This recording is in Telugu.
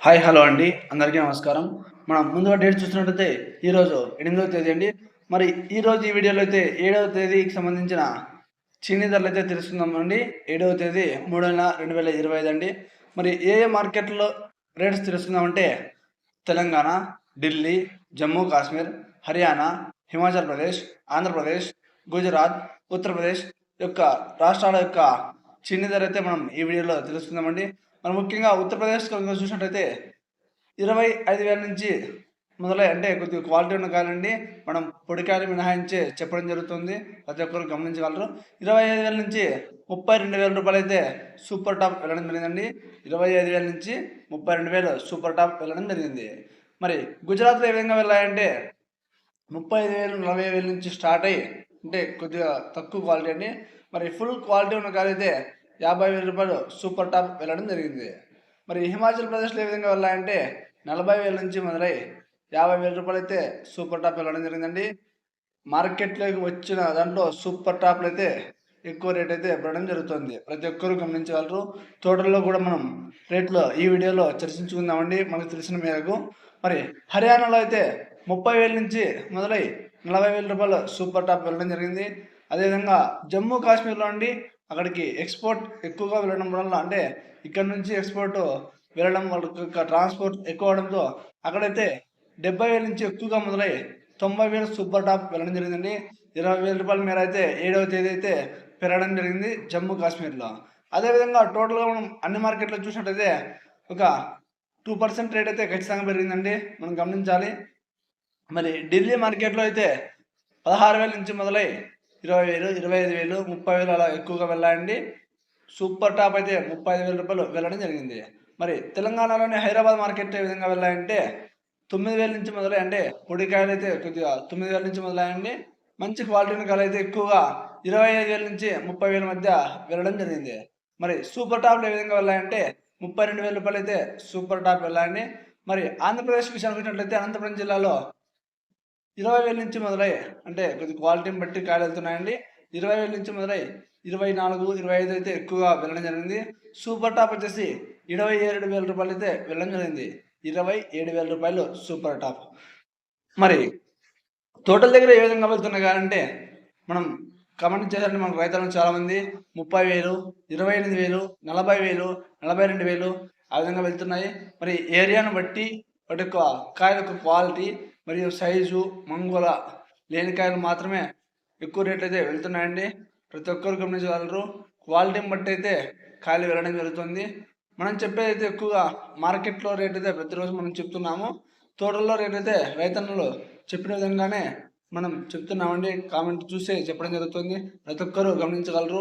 హాయ్ హలో అండి. అందరికీ నమస్కారం. మనం ముందుగా డేట్ చూసినట్టయితే ఈరోజు ఎనిమిదవ తేదీ అండి. మరి ఈరోజు ఈ వీడియోలో అయితే ఏడవ తేదీకి సంబంధించిన చీనీ ధరలు అయితే తెలుసుకుందామండి ఏడవ తేదీ మూడు నెల రెండు వేల ఇరవై ఐదు అండి. మరి ఏ ఏ మార్కెట్లో రేట్స్ తెలుసుకుందామంటే తెలంగాణ ఢిల్లీ జమ్మూ కాశ్మీర్ హర్యానా హిమాచల్ ప్రదేశ్ ఆంధ్రప్రదేశ్ గుజరాత్ ఉత్తరప్రదేశ్ యొక్క రాష్ట్రాల యొక్క చిన్ని ధర అయితే మనం ఈ వీడియోలో తెలుసుకుందామండి మనం ముఖ్యంగా ఉత్తరప్రదేశ్ కనుక చూసినట్టయితే ఇరవై ఐదు వేల నుంచి మొదలై అంటే కొద్దిగా క్వాలిటీ ఉన్న కాయలండి మనం పొడికాయలు మినహాయించి చెప్పడం జరుగుతుంది. ప్రతి ఒక్కరు గమనించగలరు. ఇరవై ఐదు వేల నుంచి ముప్పై రెండు వేల రూపాయలు అయితే సూపర్ టాప్ వెళ్ళడం జరిగిందండి. ఇరవై ఐదు వేల నుంచి ముప్పై రెండు వేలు సూపర్ టాప్ వెళ్ళడం జరిగింది. మరి గుజరాత్లో ఏ విధంగా వెళ్ళాయంటే ముప్పై ఐదు వేలు నలభై వేల నుంచి స్టార్ట్ అయ్యి అంటే కొద్దిగా తక్కువ క్వాలిటీ అండి. మరి ఫుల్ క్వాలిటీ ఉన్న కార్ అయితే యాభై వేల రూపాయలు సూపర్ టాప్ వెళ్ళడం జరిగింది. మరి హిమాచల్ ప్రదేశ్లో ఏ విధంగా వెళ్ళాలంటే నలభై వేల నుంచి మొదలై యాభై వేల రూపాయలు అయితే సూపర్ టాప్ వెళ్ళడం జరిగిందండి. మార్కెట్లోకి వచ్చిన దాంట్లో సూపర్ టాప్లు అయితే ఎక్కువ రేట్ అయితే ఇవ్వడం జరుగుతుంది. ప్రతి ఒక్కరూ గమనించగలరు తోటల్లో కూడా మనం రేట్లో ఈ వీడియోలో చర్చించుకుందామండి. మనకు తెలిసిన మేరకు మరి హర్యానాలో అయితే ముప్పై వేల నుంచి మొదలై నలభై వేల రూపాయలు సూపర్ టాప్ వెళ్ళడం జరిగింది. అదేవిధంగా జమ్మూ కాశ్మీర్లో అండి అక్కడికి ఎక్స్పోర్ట్ ఎక్కువగా వెళ్ళడం వల్ల అంటే ఇక్కడ నుంచి ఎక్స్పోర్ట్ వెళ్ళడం వాళ్ళ ట్రాన్స్పోర్ట్ ఎక్కువ అవడంతో అక్కడైతే డెబ్బై వేల నుంచి ఎక్కువగా మొదలై తొంభై వేలు సూపర్ టాప్ వెళ్ళడం జరిగిందండి. ఇరవై వేల రూపాయల మేర అయితే ఏడవ తేదీ అయితే పెరగడం జరిగింది జమ్మూ కాశ్మీర్లో. అదేవిధంగా టోటల్గా మనం అన్ని మార్కెట్లో చూసినట్టయితే ఒక టూ పర్సెంట్ రేట్ అయితే ఖచ్చితంగా పెరిగిందండి. మనం గమనించాలి. మరి ఢిల్లీ మార్కెట్లో అయితే పదహారు వేల నుంచి మొదలై ఇరవై వేలు ఇరవై ఐదు వేలు ముప్పై వేలు అలా ఎక్కువగా వెళ్ళండి సూపర్ టాప్ అయితే ముప్పై ఐదు వేల రూపాయలు వెళ్ళడం జరిగింది. మరి తెలంగాణలోని హైదరాబాద్ మార్కెట్ ఏ విధంగా వెళ్ళాయంటే తొమ్మిది వేల నుంచి మొదలై అంటే పొడికాయలు అయితే కొద్దిగా తొమ్మిది వేల నుంచి మొదలయ్యండి. మంచి క్వాలిటీ ఉన్న కాయలు అయితే ఎక్కువగా ఇరవై ఐదు వేల నుంచి ముప్పై వేల మధ్య వెళ్ళడం జరిగింది. మరి సూపర్ టాప్లు ఏ విధంగా వెళ్ళాయంటే ముప్పై రెండు వేల రూపాయలు అయితే సూపర్ టాప్ వెళ్ళాయండి. మరి ఆంధ్రప్రదేశ్ విషయానికి వచ్చినట్లయితే అనంతపురం జిల్లాలో ఇరవై వేల నుంచి మొదలై అంటే కొద్ది క్వాలిటీని బట్టి కాయలు వెళ్తున్నాయండి. ఇరవై వేల నుంచి మొదలై ఇరవై నాలుగు ఇరవై ఐదు అయితే ఎక్కువగా వెళ్ళడం జరిగింది. సూపర్ టాప్ వచ్చేసి ఇరవై ఏడు వేల రూపాయలు అయితే వెళ్ళడం జరిగింది. ఇరవై ఏడు వేల రూపాయలు సూపర్ టాప్. మరి తోటల దగ్గర ఏ విధంగా వెళ్తున్నాయి అంటే మనం కమెంట్ చేశారంటే మనకు రైతులను చాలామంది ముప్పై వేలు ఇరవై ఎనిమిది వేలు నలభై వేలు నలభై రెండు వేలు ఆ విధంగా వెళ్తున్నాయి. మరి ఏరియాను బట్టి వాటి యొక్క కాయల యొక్క క్వాలిటీ మరియు సైజు మంగుల లేని కాయలు మాత్రమే ఎక్కువ రేట్లు అయితే వెళ్తున్నాయండి. ప్రతి ఒక్కరు గమనించగలరు. క్వాలిటీని బట్టి అయితే కాయలు వెళ్ళడం జరుగుతుంది. మనం చెప్పేది అయితే ఎక్కువగా మార్కెట్లో రేట్ అయితే ప్రతిరోజు మనం చెప్తున్నాము. తోటల్లో రేట్ అయితే రైతన్నలు చెప్పిన విధంగానే మనం చెప్తున్నామండి. కామెంట్ చూసే చెప్పడం జరుగుతుంది. ప్రతి ఒక్కరూ గమనించగలరు.